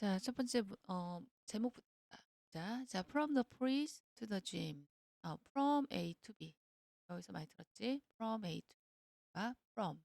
자, 첫 번째 문- 어, 제목부터 자, 자, from the police to the gym. 어, from A to B. 여기서 많이 들었지? from A to B가 from.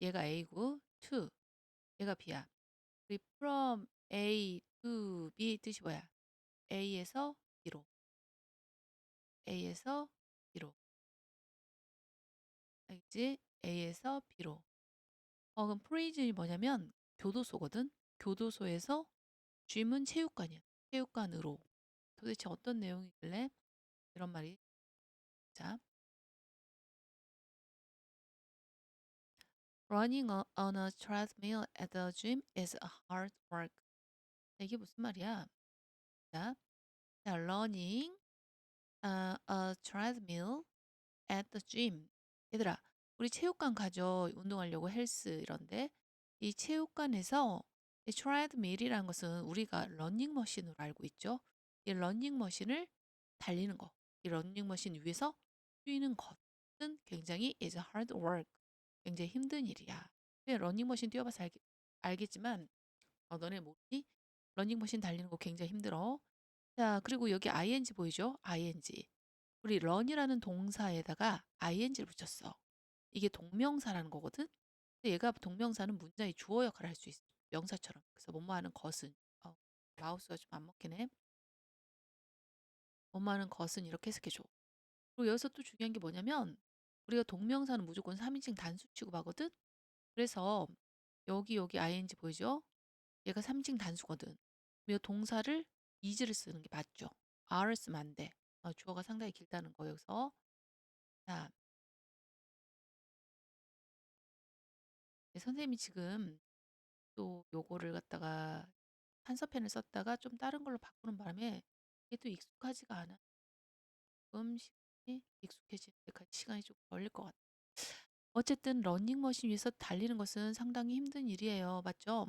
얘가 A고 to 얘가 B야. 우리 from A to B 뜻이 뭐야? A에서 B로. A에서 B로. 알겠지? A에서 B로. 어, 그럼 prison이 뭐냐면 교도소거든. 교도소에서 gym은 체육관이야. 체육관으로. 도대체 어떤 내용이길래 이런 말이 자, running on a treadmill at the gym is a hard work. 이게 무슨 말이야? 자, 자, running uh, a treadmill at the gym. 얘들아, 우리 체육관 가죠. 운동하려고 헬스 이런데 이 체육관에서 이 treadmill이라는 것은 우리가 러닝머신으로 알고 있죠. 이 러닝머신을 달리는 거, 이 러닝머신 위에서 뛰는 것은 굉장히 is hard work. 굉장히 힘든 일이야. 그냥 러닝머신 뛰어봐서 알겠, 알겠지만 어, 너네 모르니? 러닝머신 달리는 거 굉장히 힘들어. 자, 그리고 여기 ing 보이죠? ing. 우리 run이라는 동사에다가 ing를 붙였어. 이게 동명사라는 거거든. 얘가 동명사는 문장의 주어 역할을 할 수 있어. 명사처럼. 그래서 뭐뭐 하는 것은 어, 마우스가 좀 안 먹히네. 뭐뭐 하는 것은 이렇게 해석해 줘. 그리고 여기서 또 중요한 게 뭐냐면 우리가 동명사는 무조건 3인칭 단수 취급하거든. 그래서 여기 여기 ing 보이죠? 얘가 3인칭 단수거든. 이 동사를 is를 쓰는 게 맞죠. are을 쓰면 안 돼. 어, 주어가 상당히 길다는 거 여기서. 자, 네, 선생님이 지금 또 요거를 갖다가 한서펜을 썼다가 좀 다른 걸로 바꾸는 바람에 이게 또 익숙하지가 않아. 조금 시간이 익숙해지는 데까지 시간이 좀 걸릴 것 같아. 어쨌든 러닝머신 위에서 달리는 것은 상당히 힘든 일이에요. 맞죠?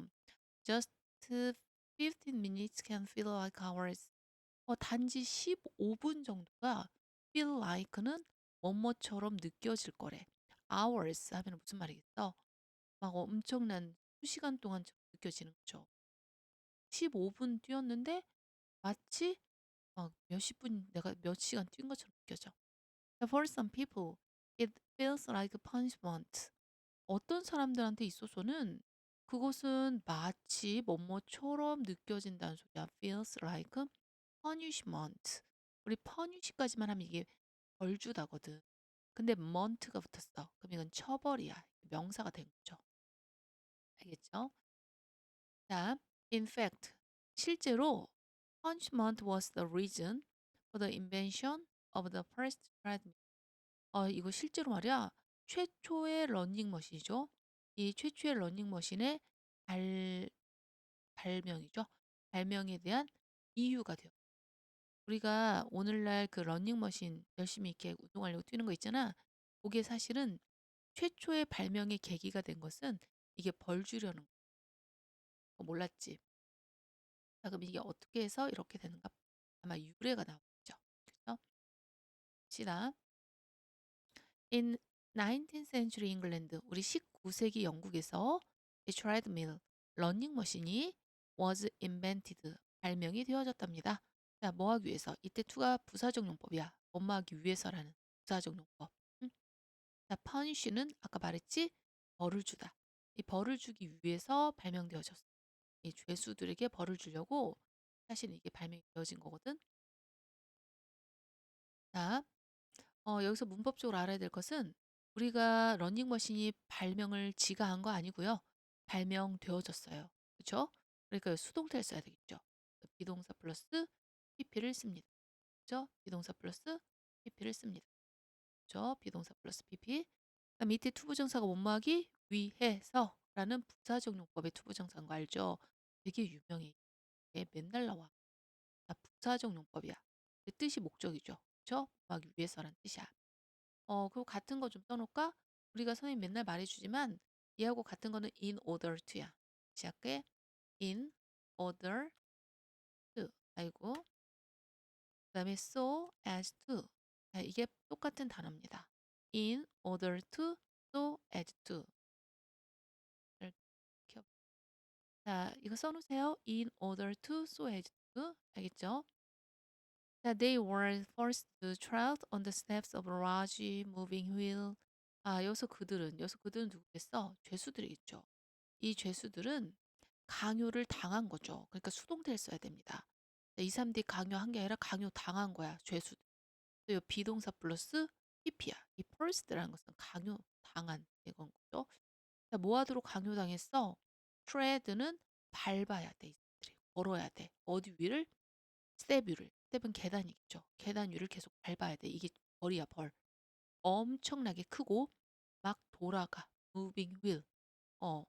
Just 15 minutes can feel like hours. 어, 단지 15분 정도가 feel like는 뭐뭐처럼 느껴질 거래. hours 하면 무슨 말이겠어? 막 엄청난 수시간 동안 느껴지는 거죠. 15분 뛰었는데 마치 막 몇십 분 내가 몇 시간 뛴 것처럼 느껴져. For some people, it feels like punishment. 어떤 사람들한테 있어서는 그것은 마치 뭐뭐처럼 느껴진다는 소리야. feels like punishment. 우리 punish까지만 하면 이게 벌주다거든. 근데 mont가 붙었어. 그럼 이건 처벌이야. 명사가 된 거죠. 알겠죠? 자, in fact, 실제로 punishment was the reason for the invention of the first treadmill. 어, 이거 실제로 말이야. 최초의 러닝머신이죠. 이 최초의 러닝머신의 발, 발명이죠. 발명에 대한 이유가 돼요. 우리가 오늘날 그 러닝머신 열심히 이렇게 운동하려고 뛰는 거 있잖아. 그게 사실은 최초의 발명의 계기가 된 것은 이게 벌 주려는 거 몰랐지. 자, 그럼 이게 어떻게 해서 이렇게 되는가? 아마 유래가 나오죠. 그렇죠? 시다. In 19th century England, 우리 19세기 영국에서 a treadmill, 러닝머신이 was invented, 발명이 되어졌답니다. 자, 뭐 하기 위해서? 이때 투가 부사적 용법이야. 뭐뭐 하기 위해서라는 부사적 용법. 응? 자, punish는 아까 말했지? 벌을 주다. 이 벌을 주기 위해서 발명되어졌어. 이 죄수들에게 벌을 주려고 사실 이게 발명이 되어진 거거든. 자, 어, 여기서 문법적으로 알아야 될 것은 우리가 러닝머신이 발명을 지가 한 거 아니고요. 발명되어졌어요. 그렇죠? 그러니까 수동태를 써야 되겠죠. 비동사 플러스 pp를 씁니다. 그렇죠? 비동사 플러스 pp를 씁니다. 그렇죠? 비동사 플러스 pp. 밑에 투부정사가 뭐뭐하기 위해서라는 부사적 용법의 투부정사인 거 알죠? 되게 유명해. 얘 맨날 나와. 자, 부사적 용법이야. 그 뜻이 목적이죠. 그렇죠? 뭐하기 위해서란 뜻이야. 어, 그리고 같은 거 좀 써놓을까? 우리가 선생님 맨날 말해주지만 얘하고 같은 거는 in order to야. 시작해. in order to. 아이고. 그 다음에 so as to. 자, 이게 똑같은 단어입니다. in order to, so as to. 자, 이거 써 놓으세요. In order to, so as to. 알겠죠? 자, they were forced to tread on the steps of a large moving wheel. 아, 여기서 그들은, 여기서 그들은 누구겠어? 죄수들이겠죠. 이 죄수들은 강요를 당한 거죠. 그러니까 수동태를 써야 됩니다. 2, 3D 강요한 게 아니라 강요 당한 거야. 죄수들. 또 비동사 플러스 PP야. 이 forced라는 것은 강요 당한 이건 거죠. 자, 뭐 하도록 강요당했어? Tread는 밟아야 돼. 걸어야 돼. 어디 위를? 스텝 위를. 스텝은 계단이겠죠. 계단 위를 계속 밟아야 돼. 이게 벌이야, 벌. 엄청나게 크고 막 돌아가. moving wheel. 어,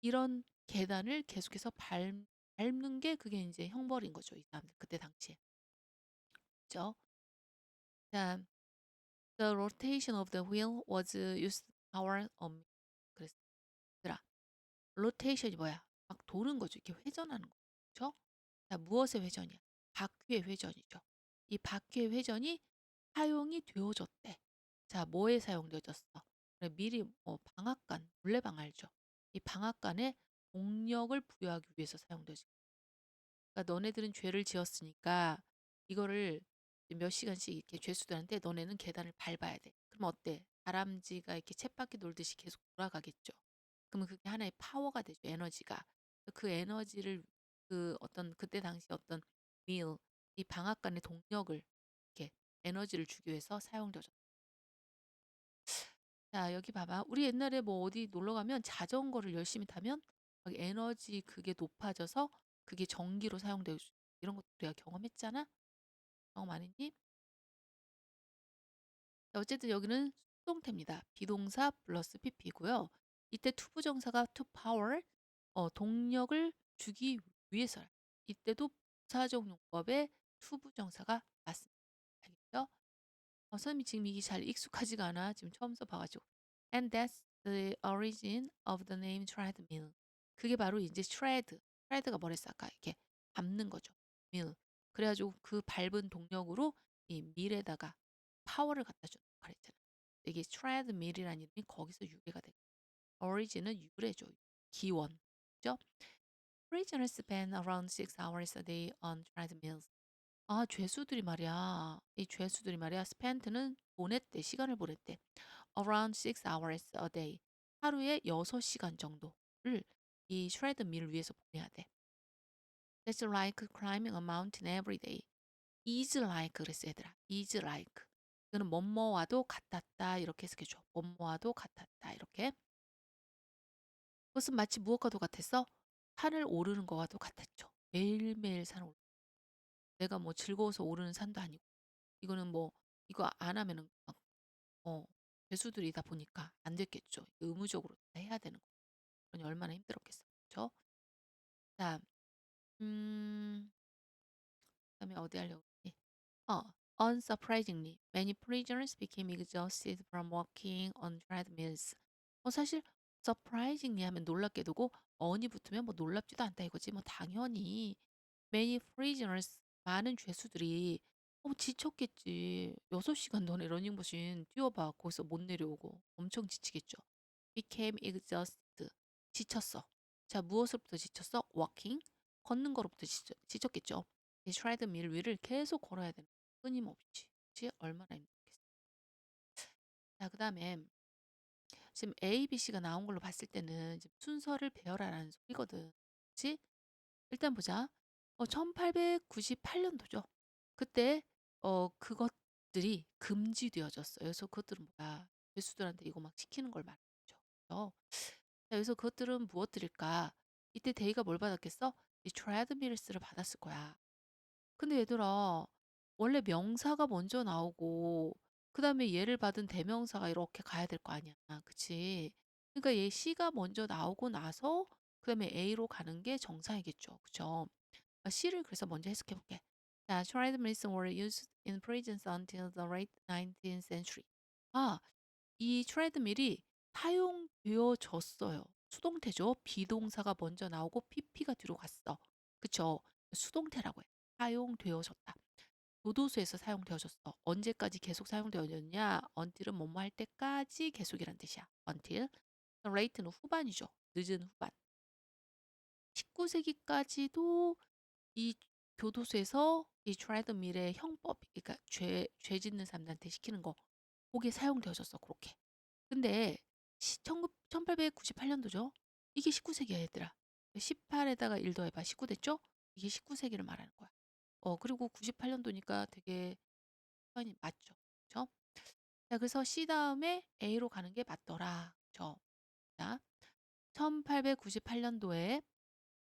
이런 계단을 계속해서 밟, 밟는 게 그게 이제 형벌인 거죠. 이 사람들 그때 당시에. 그죠? 자, the rotation of the wheel was used power on 그랬어. 얘들아, 로테이션이 뭐야? 막 도는 거죠. 이렇게 회전하는 거. 그죠? 자, 무엇의 회전이야? 바퀴의 회전이죠. 이 바퀴의 회전이 사용이 되어졌대. 자, 뭐에 사용되어졌어? 그래, 미리 뭐 방앗간, 물레방 알죠? 이 방앗간에 동력을 부여하기 위해서 사용되지. 그러니까 너네들은 죄를 지었으니까 이거를 몇 시간씩 이렇게 죄수들한테 너네는 계단을 밟아야 돼. 그럼 어때? 다람쥐가 이렇게 쳇바퀴 돌듯이 계속 돌아가겠죠. 그러면 그게 하나의 파워가 되죠. 에너지가. 그 에너지를 그 어떤 그때 당시 어떤 밀, 이 방앗간의 동력을 이렇게 에너지를 주기 위해서 사용되어졌다. 자, 여기 봐봐. 우리 옛날에 뭐 어디 놀러 가면 자전거를 열심히 타면 막 에너지 그게 높아져서 그게 전기로 사용되고 이런 것도 우리가 경험했잖아. 경험 안 했니? 자, 어쨌든 여기는 수동태입니다. 비동사 플러스 pp고요. 이때 투부정사가 to power 어, 동력을 주기 위해서 이때도 부사적 용법의 투부정사가 맞습니다. 알겠죠? 어, 선생님이 지금 이게 잘 익숙하지가 않아. 지금 처음 써봐가지고. And that's the origin of the name treadmill. 그게 바로 이제 tread. tread가 뭐랬어? 아까 이렇게 밟는 거죠. mill. 그래가지고 그 밟은 동력으로 이 밀에다가 파워를 갖다 주는 그랬잖아. 이게 treadmill이라는 이름이 거기서 유래가 된 거예요. Origin은 유래죠. 기원. 그죠? Prisoners spend around six hours a day on treadmills. 아, 죄수들이 말이야. 이 죄수들이 말이야. spent는 보냈대. 시간을 보냈대. around six hours a day. 하루에 6시간 정도를 이 트레드밀 위에서 보내야 돼. That's like climbing a mountain every day. is like 그랬어 얘들아. is like. 이거는 뭐뭐와도 같았다 이렇게 해석해줘. 뭐뭐와도 같았다 이렇게. 그것은 마치 무엇과도 같았어? 산을 오르는 거와도 같았죠. 매일매일 산을 오르. 내가 뭐 즐거워서 오르는 산도 아니고 이거는 뭐 이거 안 하면은 막, 어 죄수들이다 보니까 안 됐겠죠. 의무적으로 다 해야 되는 거. 그러니 얼마나 힘들었겠어. 그렇죠? 자, 음, 그다음에 어디 하려고 했지? 어, unsurprisingly, many prisoners became exhausted from walking on treadmills. 어, 사실 surprisingly 하면 놀랍게도고 on이 붙으면 뭐 놀랍지도 않다 이거지. 뭐 당연히 many prisoners 많은 죄수들이 어, 지쳤겠지. 6시간 너네 러닝머신 뛰어봐. 거기서 못 내려오고 엄청 지치겠죠. became exhausted. 지쳤어. 자, 무엇으로부터 지쳤어? walking. 걷는 거로부터 지쳤, 지쳤겠죠. 이 트레드밀 위를 계속 걸어야 되는. 끊임없이. 얼마나 힘들겠어. 자, 그 다음에 지금 A, B, C가 나온 걸로 봤을 때는 순서를 배열하라는 소리거든. 그치? 일단 보자. 어, 1898년도죠. 그때 어 그것들이 금지되어졌어요. 그래서 그것들은 뭐야? 죄수들한테 이거 막 시키는 걸? 자, 그래서 그것들은 무엇들일까? 이때 데이가 뭘 받았겠어? 이 트레드밀스를 받았을 거야. 근데 얘들아, 원래 명사가 먼저 나오고 그 다음에 얘를 받은 대명사가 이렇게 가야 될 거 아니야. 그치? 그러니까 얘 C가 먼저 나오고 나서 그 다음에 A로 가는 게 정상이겠죠. 그죠? 아, C를 그래서 먼저 해석해 볼게. 자, treadmills were used in prisons until the late 19th century. 아, 이 트레드밀이 사용되어졌어요. 수동태죠. 비동사가 먼저 나오고 pp가 뒤로 갔어. 그쵸? 수동태라고 해. 사용되어졌다. 도도수에서 사용되어졌어. 언제까지 계속 사용되어졌냐? until은 뭐뭐 할 때까지 계속이란 뜻이야. until. late는 후반이죠. 늦은 후반. 19 세기까지도 이 교도소에서 이 트레드밀의 형법 그러니까 죄 죄 짓는 사람들한테 시키는 거 고게 사용되어졌어 고렇게. 근데 시 천구 1898 년도죠. 이게 19 세기야 얘들아. 18 에다가 1 더해 봐. 19 됐죠? 이게 19 세기를 말하는 거야. 어 그리고 98 년도니까 되게 시간이 맞죠. 그쵸? 자 그래서 C 다음에 A로 가는 게 맞더라. 그쵸? 자 1898 년도에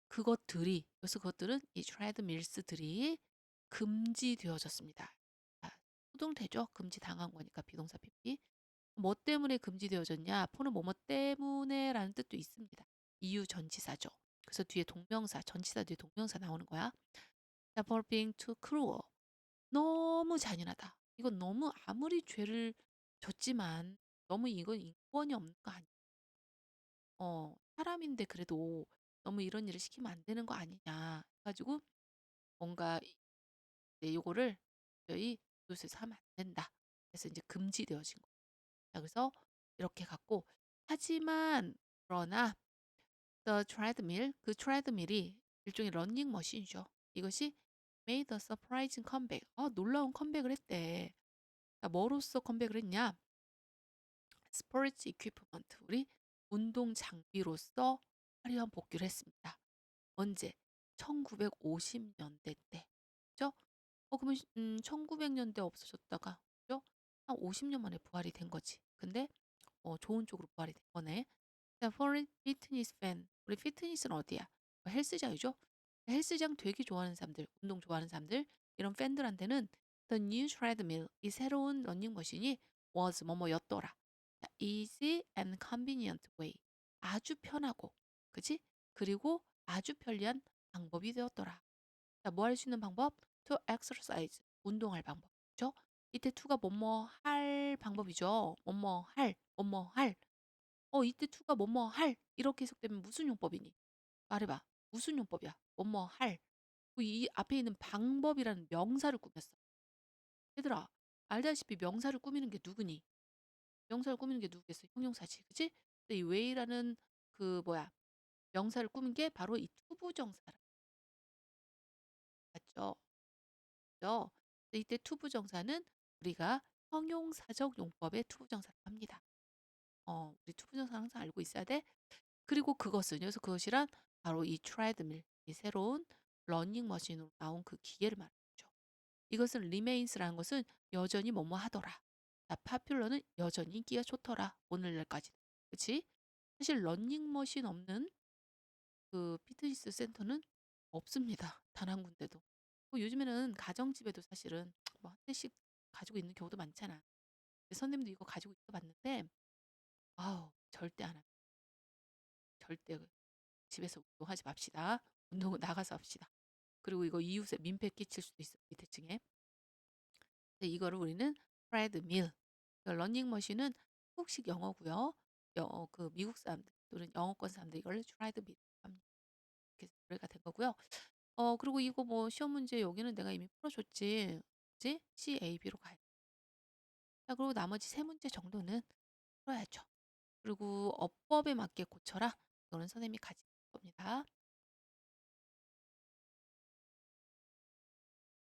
그것들이 그래서 그것들은 이 트레드밀스들이 금지되어졌습니다. 자 소등되죠? 금지당한 거니까 비동사 PP. 뭐 때문에 금지되어졌냐? 포는 뭐뭐 때문에라는 뜻도 있습니다. 이유 전치사죠. 그래서 뒤에 동명사, 전치사 뒤에 동명사 나오는 거야. 자, for being too cruel. 너무 잔인하다. 이건 너무 아무리 죄를 졌지만 너무 이건 인권이 없는 거 아니야. 어, 사람인데 그래도 너무 이런 일을 시키면 안 되는 거 아니냐. 해가지고 뭔가 네, 요거를 저희 교도소에서 하면 안 된다. 그래서 이제 금지되어진 거. 자, 그래서 이렇게 갖고 하지만 그러나 the treadmill 그 treadmill이 일종의 러닝 머신이죠. 이것이 made a surprising comeback. 아, 놀라운 컴백을 했대. 자, 뭐로써 컴백을 했냐? 스포츠 이퀴프먼트 우리 운동 장비로서 화려한 복귀를 했습니다. 언제? 1950년대 때. 그죠? 어 그러면 음 1900년대 없어졌다가 그죠? 한 50년 만에 부활이 된 거지. 근데 어 좋은 쪽으로 부활이 된 거네. 자, for fitness fan. 우리 피트니스는 어디야? 뭐 헬스장이죠. 헬스장 되게 좋아하는 사람들, 운동 좋아하는 사람들, 이런 팬들한테는 the new treadmill, 이 새로운 러닝머신이 was 뭐뭐였더라. 자, easy and convenient way. 아주 편하고, 그치? 그리고 아주 편리한 방법이 되었더라. 자, 뭐 할 수 있는 방법? to exercise, 운동할 방법. 그죠? 이때 to가 뭐뭐 할 방법이죠. 뭐뭐 할, 뭐뭐 할. 어, 이때 to가 뭐뭐 할. 이렇게 해석되면 무슨 용법이니? 말해봐. 무슨 용법이야? 뭐뭐 할. 그이 앞에 있는 방법이라는 명사를 꾸몄어. 얘들아, 알다시피 명사를 꾸미는 게 누구니? 명사를 꾸미는 게 누구겠어? 형용사지. 그치? 근데 이 way라는 그 뭐야? 명사를 꾸민 게 바로 이 투부정사라. 맞죠? 근데 이때 투부정사는 우리가 형용사적 용법의 투부정사를 합니다. 어, 우리 투부정사 항상 알고 있어야 돼. 그리고 그것은 여기서 그것이란 바로 이 트레드밀, 이 새로운 러닝머신으로 나온 그 기계를 말하죠. 이것은 remains라는 것은 여전히 뭐뭐 하더라. 자, popular는 여전히 인기가 좋더라. 오늘날까지. 그치? 사실 러닝머신 없는 그 피트니스 센터는 없습니다. 단 한 군데도. 뭐 요즘에는 가정집에도 사실은 뭐 한 대씩 가지고 있는 경우도 많잖아. 선생님도 이거 가지고 있어 봤는데 아우 절대 안 합니다. 절대 그 집에서 운동하지 맙시다. 운동은 나가서 합시다. 그리고 이거 이웃에 민폐 끼칠 수도 있어 밑에 층에. 이거를 우리는 트레드밀. 러닝머신은 한국식 영어고요. 영어 그 미국 사람들 또는 영어권 사람들 이걸 트레드밀 합니다. 이렇게 노래가 된 거고요. 어 그리고 이거 뭐 시험 문제 여기는 내가 이미 풀어줬지. 그지? C, A, B로 가야 돼. 자 그리고 나머지 세 문제 정도는 풀어야죠. 그리고 어법에 맞게 고쳐라. 이거는 선생님이 가진 겁니다.